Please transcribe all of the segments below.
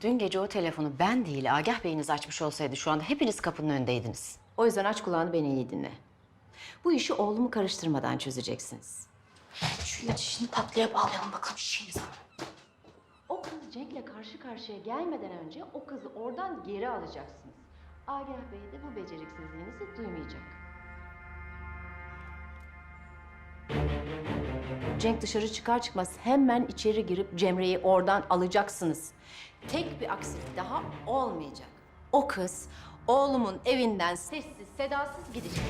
Dün gece o telefonu ben değil Agah Bey'iniz açmış olsaydı şu anda hepiniz kapının önündeydiniz. O yüzden aç kulağını beni iyi dinle. Bu işi oğlumu karıştırmadan çözeceksiniz. Şu ilaç işini tatlıya bağlayalım bakalım zaman. O kız Cenk'le karşı karşıya gelmeden önce o kızı oradan geri alacaksınız. Agah Bey de bu beceriksizliğinizi duymayacak. Cenk dışarı çıkar çıkmaz hemen içeri girip Cemre'yi oradan alacaksınız. Tek bir aksilik daha olmayacak. O kız oğlumun evinden sessiz sedasız gidecek.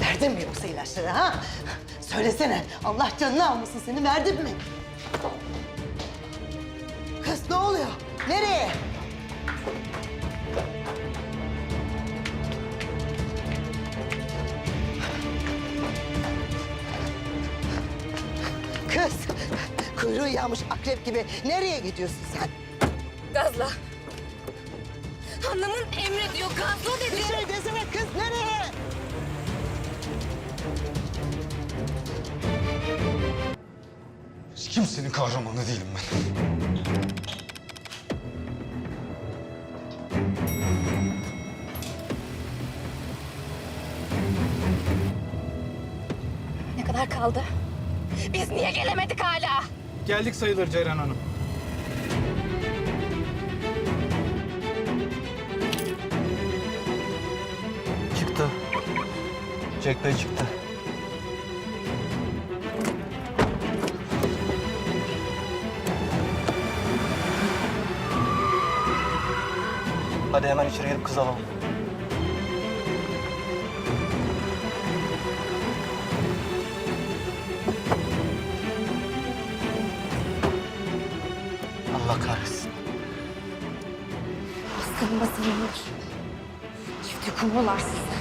Verdin mi yoksa ilaçları ha? Söylesene. Allah canını almasın seni verdin mi? Kız ne oluyor? Nereye? Kız, kuyruğu yağmış akrep gibi nereye gidiyorsun sen? Gazla. Hanımın emrediyor gazla dedi. Bir şey desene kız nereye? Hiç kimsenin kahramanı değilim ben. Ne kadar kaldı? Biz niye gelemedik hala? Geldik sayılır Ceyran Hanım. Çıktı. Jack çıktı. Hadi hemen içeri girip kız alalım. Yukumular sizi.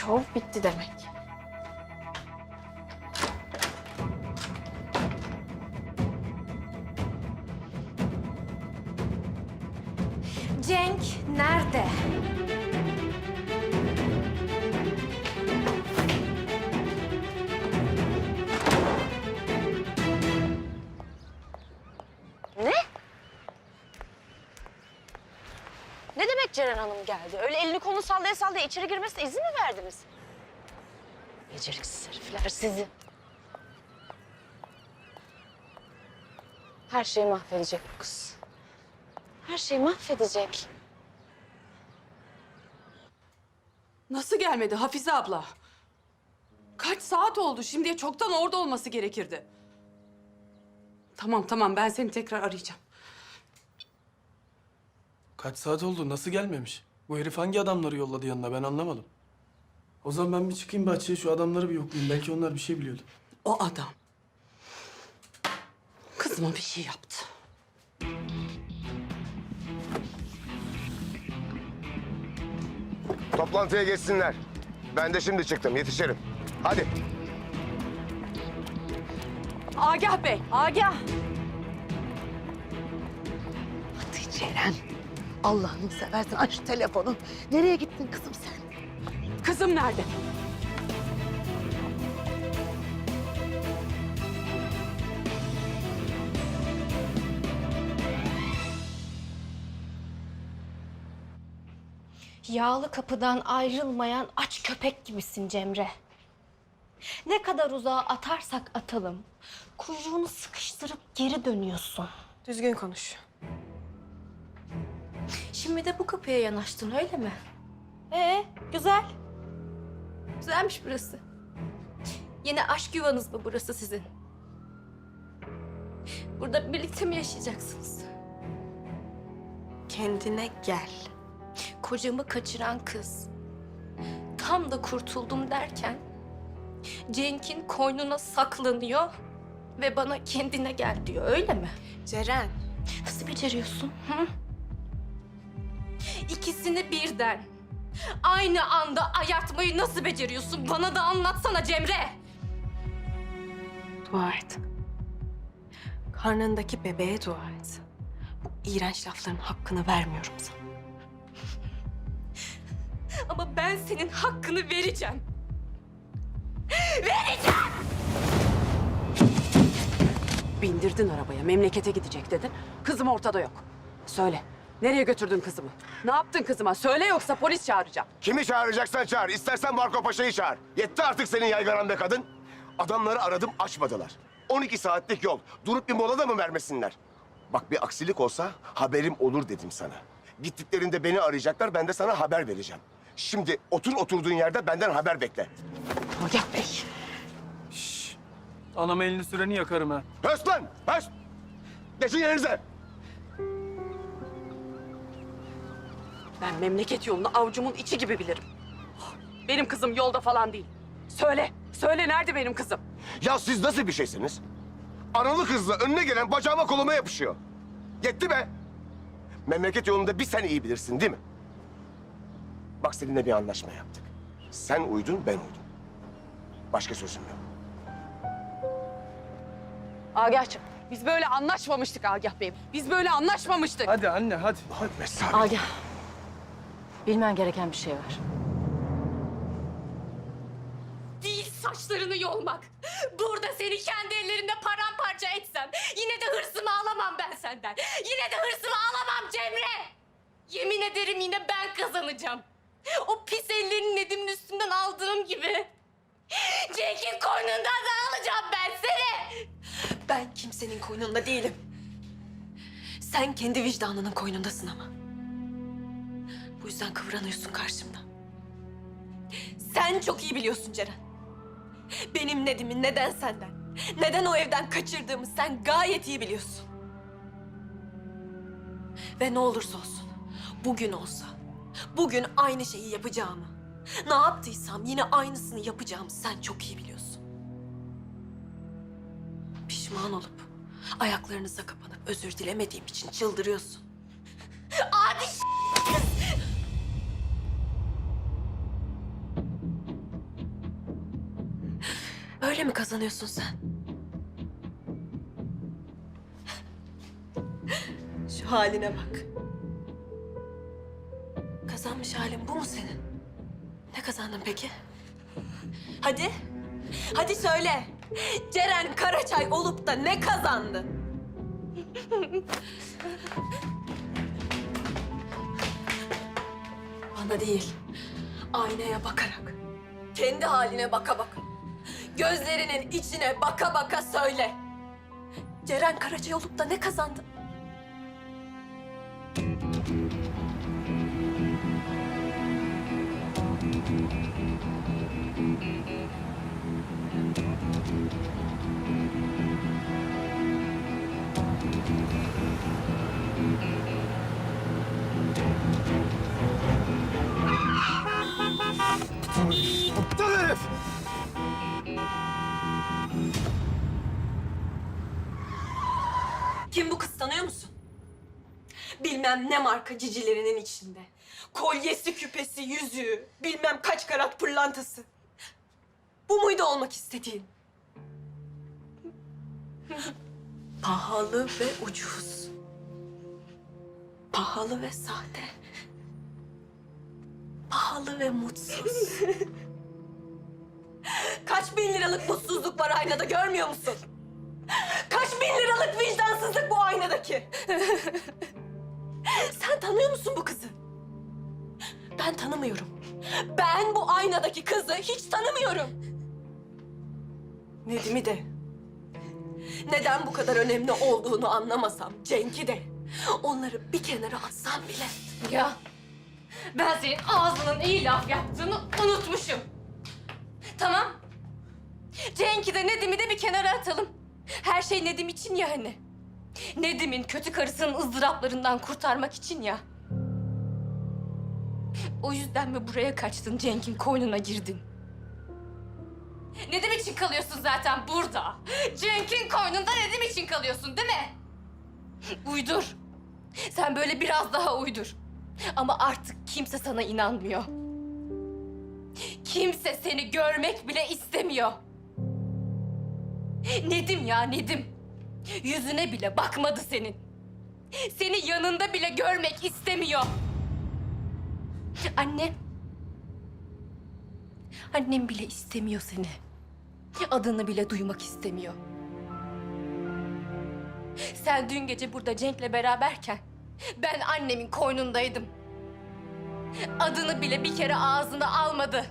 Şov bitti demek. Ceren Hanım geldi? Öyle elini kolunu sallaya sallaya içeri girmesine izin mi verdiniz? Beceriksiz herifler sizi. Her şeyi mahvedecek bu kız. Her şeyi mahvedecek. Nasıl gelmedi Hafize abla? Kaç saat oldu? Şimdiye çoktan orada olması gerekirdi. Tamam tamam ben seni tekrar arayacağım. Kaç saat oldu? Nasıl gelmemiş? Bu herif hangi adamları yolladı yanına ben anlamadım. O zaman ben bir çıkayım bahçeye şu adamları bir yoklayayım. Belki onlar bir şey biliyordu. O adam kızıma bir şey yaptı. Toplantıya geçsinler. Ben de şimdi çıktım. Yetişirim. Hadi. Agah Bey, Agah. Hadi Ceren. Allah'ını seversen aç şu telefonu. Nereye gittin kızım sen? Kızım nerede? Yağlı kapıdan ayrılmayan aç köpek gibisin Cemre. Ne kadar uzağa atarsak atalım, kuyruğunu sıkıştırıp geri dönüyorsun. Düzgün konuş. Şimdi de bu kapıya yanaştın öyle mi? Ee, güzel. Güzelmiş burası. Yine aşk yuvanız mı burası sizin? Burada birlikte mi yaşayacaksınız? Kendine gel. kocamı kaçıran kız. Tam da kurtuldum derken Cenk'in koynuna saklanıyor ve bana kendine gel diyor öyle mi? Ceren, Nasıl beceriyorsun? Hı? İkisini birden aynı anda ayartmayı nasıl beceriyorsun? Bana da anlatsana Cemre. dua et. Karnındaki bebeğe dua et. Bu iğrenç lafların hakkını vermiyorum sana. Ama ben senin hakkını vereceğim. Bindirdin arabaya, memlekete gidecek dedin. Kızım ortada yok. Söyle, nereye götürdün kızımı? Ne yaptın kızıma? Söyle yoksa polis çağıracağım. Kimi çağıracaksan çağır. İstersen Marco Paşa'yı çağır. Yetti artık senin yaygaran be kadın. Adamları aradım açmadılar. 12 saatlik yol. Durup bir mola da mı vermesinler? Bak bir aksilik olsa haberim olur dedim sana. Gittiklerinde beni arayacaklar. Ben de sana haber vereceğim. Şimdi otur oturduğun yerde benden haber bekle. Agah Bey. Anama elini süreni yakarım ha. Höst lan! Höst! Geçin yerinize. Ben memleket yolunu avucumun içi gibi bilirim. Benim kızım yolda falan değil. Söyle, söyle nerede benim kızım? Ya siz nasıl bir şeysiniz? Analı kızla önüne gelen bacağıma koluma yapışıyor. Yetti be. Memleket yolunda bir sen iyi bilirsin değil mi? Bak seninle bir anlaşma yaptık. Sen uydun, ben uydum. Başka sözüm yok. Agah'cığım, biz böyle anlaşmamıştık Agah Bey. Biz böyle anlaşmamıştık. Hadi anne hadi. hadi. Mesut. Agah. Bilmen gereken bir şey var. Değil saçlarını yolmak. Burada seni kendi ellerimle paramparça etsem yine de hırsımı alamam ben senden. Yine de hırsımı alamam Cemre. Yemin ederim yine ben kazanacağım. O pis ellerini Nedim'in üstünden aldığım gibi. Cenk'in koynundan da alacağım ben seni. Ben kimsenin koynunda değilim. Sen kendi vicdanının koynundasın ama. Bu yüzden kıvranıyorsun karşımda. Sen çok iyi biliyorsun Ceren. Benim Nedim'i neden senden, neden o evden kaçırdığımı sen gayet iyi biliyorsun. Ve ne olursa olsun, bugün olsa, bugün aynı şeyi yapacağımı, ne yaptıysam yine aynısını yapacağımı sen çok iyi biliyorsun. Pişman olup, ayaklarınıza kapanıp özür dilemediğim için çıldırıyorsun. Adi Öyle mi kazanıyorsun sen? Şu haline bak. Kazanmış halin bu mu senin? Ne kazandın peki? Hadi. Hadi söyle. Ceren Karaçay olup da ne kazandı? Bana değil, aynaya bakarak, kendi haline baka baka, gözlerinin içine baka baka söyle. Ceren da ne kazandı? Bilmem ne marka cicilerinin içinde. Kolyesi, küpesi, yüzüğü, bilmem kaç karat pırlantası. Bu muydu olmak istediğin? Pahalı ve ucuz. Pahalı ve sahte. Pahalı ve mutsuz. Kaç bin liralık mutsuzluk var aynada görmüyor musun? Kaç bin liralık vicdansızlık bu aynadaki? Tanıyor musun bu kızı? Ben tanımıyorum. Ben bu aynadaki kızı hiç tanımıyorum. Nedim'i de. Neden bu kadar önemli olduğunu anlamasam Cenk'i de. Onları bir kenara atsam bile. Ya ben senin ağzının iyi laf yaptığını unutmuşum. Tamam. Cenk'i de Nedim'i de bir kenara atalım. Her şey Nedim için ya hani. Nedim'in kötü karısının ızdıraplarından kurtarmak için ya. O yüzden mi buraya kaçtın, Cenk'in koynuna girdin? Nedim için kalıyorsun zaten burada. Cenk'in koynunda Nedim için kalıyorsun değil mi? Uydur. Sen böyle biraz daha uydur. Ama artık kimse sana inanmıyor. Kimse seni görmek bile istemiyor. Nedim ya Nedim. Yüzüne bile bakmadı senin. Seni yanında bile görmek istemiyor. Annem. Annem bile istemiyor seni. Adını bile duymak istemiyor. Sen dün gece burada Cenk'le beraberken ben annemin koynundaydım. Adını bile bir kere ağzına almadı.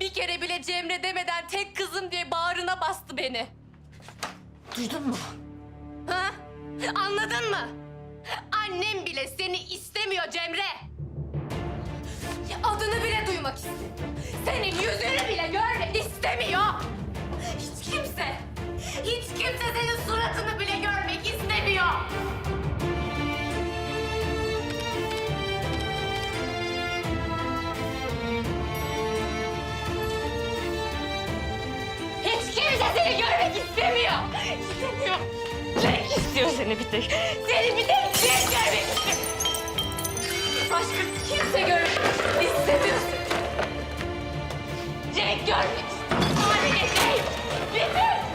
Bir kere bile Cemre demeden tek kızım diye bağrına bastı beni. Duydun mu? Ha? Anladın mı? Annem bile seni istemiyor Cemre. Adını bile duymak istemiyor. Senin yüzünü bile görmek istemiyor. Hiç kimse, hiç kimse senin suratını bile görmek istemiyor. Hiç kimse seni görmek istemiyor. İstemiyor. Cenk istiyor seni bir tek. Seni bir tek Cenk görmek istiyor. Başka kimse görmek istemiyor seni. Cenk görmek istiyor. Sadece Cenk. Bütün.